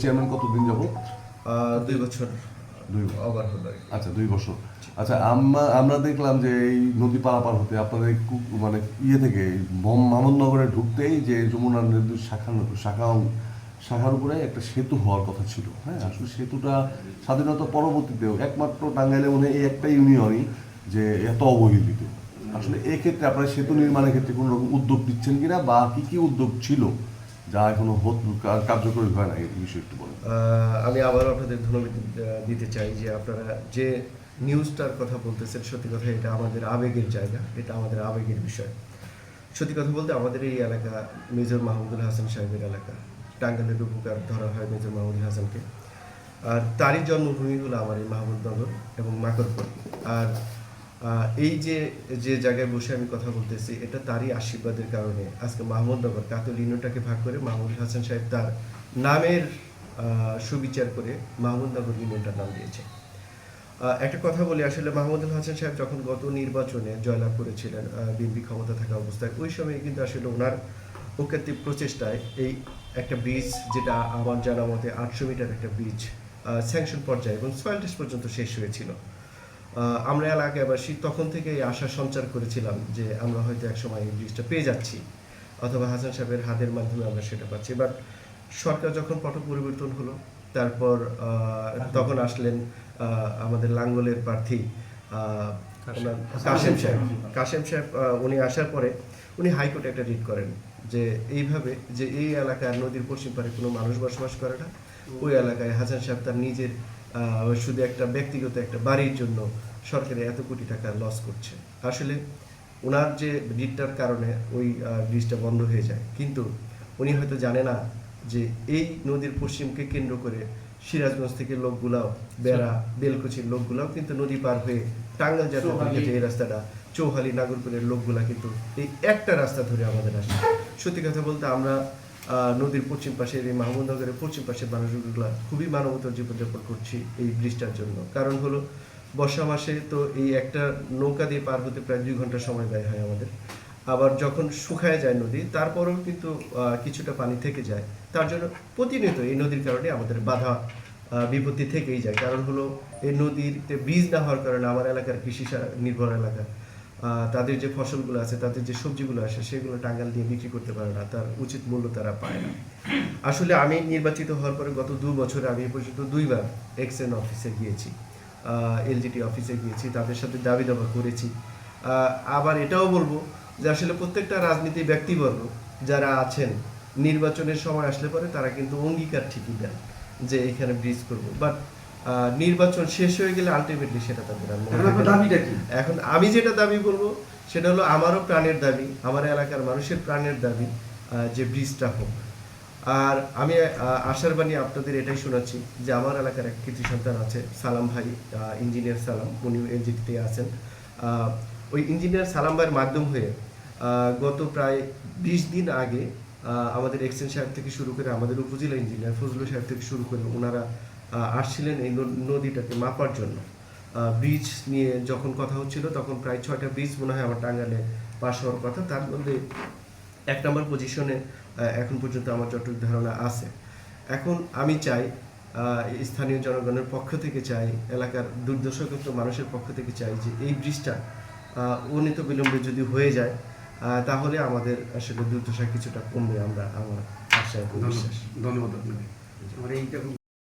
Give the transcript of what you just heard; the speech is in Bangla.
চেয়ারম্যান কতদিন যাব দুই বছর। দুই ওভার হলো আচ্ছা দুই বছর। আচ্ছা আমরা আমরা দেখলাম যে এই নদী পারাপার হতে আপনাদের মানে ইয়ে থেকে মামুদনগরে ঢুকতেই যে যমুনা নদীর শাখা শাখা শাখার উপরে একটা সেতু হওয়ার কথা ছিল। হ্যাঁ আসলে সেতুটা স্বাধীনতা পরবর্তীতেও একমাত্র টাঙ্গাইলে মনে হয় এই একটা ইউনিয়নই যে এত অবহেলিত। আসলে এক্ষেত্রে আপনারা সেতু নির্মাণের ক্ষেত্রে কোনো রকম উদ্যোগ দিচ্ছেন কিনা বা কি কি উদ্যোগ ছিল? যা এখনও কার্যকরী হয় না, এই বিষয়ে একটু বলেন। আমি আবারও আপনাদের ধন্যবাদ দিতে চাই যে আপনারা যে নিউজটার কথা বলতেছেন, সত্যি কথা এটা আমাদের আবেগের জায়গা, এটা আমাদের আবেগের বিষয়। সত্যি কথা বলতে আমাদের এই এলাকা মেজর মাহমুদুল হাসান সাহেবের এলাকা। টাঙ্গাইলের উপকার ধরা হয় মেজর মাহমুদুল হাসানকে। আর তারই জন্মভূমি হলো আমার এই মাহমুদনগর এবং মাকরপুর আর এই যে যে জায়গায় বসে আমি কথা বলতেছি, এটা তারই আশীর্বাদের কারণে আজকে মাহমুদনগর কাতল ইউনিটটাকে ভাগ করে মাহমুদ হাসান সাহেব তার নামের সুবিচার করে মাহমুদনগর ইউনিয়নটার নাম দিয়েছে। একটা কথা বলি, আসলে মাহমুদুল হাসান সাহেব যখন গত নির্বাচনে জয়লাভ করেছিলেন বিএনপি ক্ষমতা থাকা অবস্থায়, ওই সময় কিন্তু আসলে ওনার প্রকৃতির প্রচেষ্টায় এই একটা ব্রিজ যেটা আমার জানা মতে আটশো মিটার একটা ব্রিজ স্যাংশন পর্যায়ে এবং সয়েল পর্যন্ত শেষ হয়েছিল। আমরা এলাকাবাসী তখন থেকে এই আশা সঞ্চার করেছিলাম যে আমরা হয়তো একসময় এই ব্রিজটা পেয়ে যাচ্ছি অথবা হাসান সাহেবের হাতের মাধ্যমে আমরা সেটা পাচ্ছি। বাট সরকার যখন পট পরিবর্তন হলো তারপর আহ, তখন আসলেন আমাদের লাঙ্গলের প্রার্থী কাশেম। সাহেব। কাশেম সাহেব উনি আসার পরে উনি হাইকোর্টে একটা রিট করেন যে এইভাবে যে এই এলাকার নদীর পশ্চিম পারে কোনো মানুষ বসবাস করে না। ওই এলাকায় হাসান সাহেব তার নিজের শুধু একটা ব্যক্তিগত একটা বাড়ির জন্য সরকারে এত কোটি টাকা লস করছে। আসলে ওনার যে রিটটার কারণে ওই ব্রিজটা বন্ধ হয়ে যায়। কিন্তু উনি হয়তো জানে না যে এই নদীর পশ্চিমকে কেন্দ্র করে সিরাজগঞ্জ থেকে লোকগুলাও বেড়া বেলকুচির লোকগুলাও কিন্তু নদী পার হয়ে টাঙ্গাইল যাতে এই রাস্তাটা চৌহালি নাগরপুরের লোকগুলা কিন্তু এই একটা রাস্তা ধরে আমাদের আসে। সত্যি কথা বলতে আমরা নদীর পশ্চিম পাশের এই মাহমুদনগরের পশ্চিম পাশের মানুষগুলা খুবই মানবতার জীবনযাপন করছি এই ব্রিজটার জন্য। কারণ হলো, বর্ষা মাসে তো এই একটা নৌকা দিয়ে পার হতে প্রায় দুই ঘণ্টা সময় ব্যয় হয় আমাদের। আবার যখন শুকায় যায় নদী, তারপরেও কিন্তু কিছুটা পানি থেকে যায়। তার জন্য প্রতিনিয়ত এই নদীর কারণে আমাদের বাধা বিপত্তি থেকেই যায়। কারণ হলো, এই নদীতে বীজ না হওয়ার কারণে আমার এলাকার কৃষি নির্ভর এলাকা। তাদের যে ফসলগুলো আছে, তাদের যে সবজিগুলো আসে সেগুলো টাঙ্গাল দিয়ে বিক্রি করতে পারে না। তার উচিত মূল্য তারা পায় না। আসলে আমি নির্বাচিত হওয়ার পরে গত দু বছরে আমি পর্যন্ত দুইবার এক্সএন অফিসে গিয়েছি এলজিটি অফিসে গিয়েছি, তাদের সাথে দাবি দাবা করেছি। আবার এটাও বলব যে আসলে প্রত্যেকটা রাজনীতি ব্যক্তিবর্গ যারা আছেন, নির্বাচনের সময় আসলে পরে তারা কিন্তু অঙ্গীকার ঠিকই দেন যে এখানে ব্রিজ করব। বাট নির্বাচন শেষ হয়ে গেলে আলটিমেটলি সেটা তাদের এখন। দাবিটা কি? আমি যেটা দাবি বলব সেটা হলো আমারও প্রাণের দাবি আমার এলাকার মানুষের প্রাণের দাবি যে ব্রিজটা হোক। আর আমি আশার বাণী আপনাদের এটাই শোনাচ্ছি যে আমার এলাকার এক কৃতি সন্তান আছে সালাম ভাই ইঞ্জিনিয়ার সালাম উনি এলজিটিতে আছেন। ওই ইঞ্জিনিয়ার সালাম ভাইয়ের মাধ্যম হয়ে গত প্রায় বিশ দিন আগে আমাদের এক্সচেঞ্জ সাহেব থেকে শুরু করে আমাদের উপজেলা ইঞ্জিনিয়ার ফজলুল সাহেব থেকে শুরু করে ওনারা আসছিলেন এই নদীটাকে মাপার জন্য। ব্রিজ নিয়ে যখন কথা হচ্ছিল তখন প্রায় ছয়টা ব্রিজ মনে হয় আমার টাঙ্গালে পাশ হওয়ার কথা। তার মধ্যে এক নম্বর পজিশনে এখন পর্যন্ত আমার যতটুকু ধারণা আছে। এখন আমি চাই স্থানীয় জনগণের পক্ষ থেকে চাই এলাকার দুর্দশাগ্রস্ত মানুষের পক্ষ থেকে চাই যে এই ব্রিজটা আহ, অনিত বিলম্বে যদি হয়ে যায় তাহলে আমাদের আসলে দুর্দশা কিছুটা কমবে আমরা আমার আশা ধন্যবাদ। আপনাকে। আমার এইটা খুব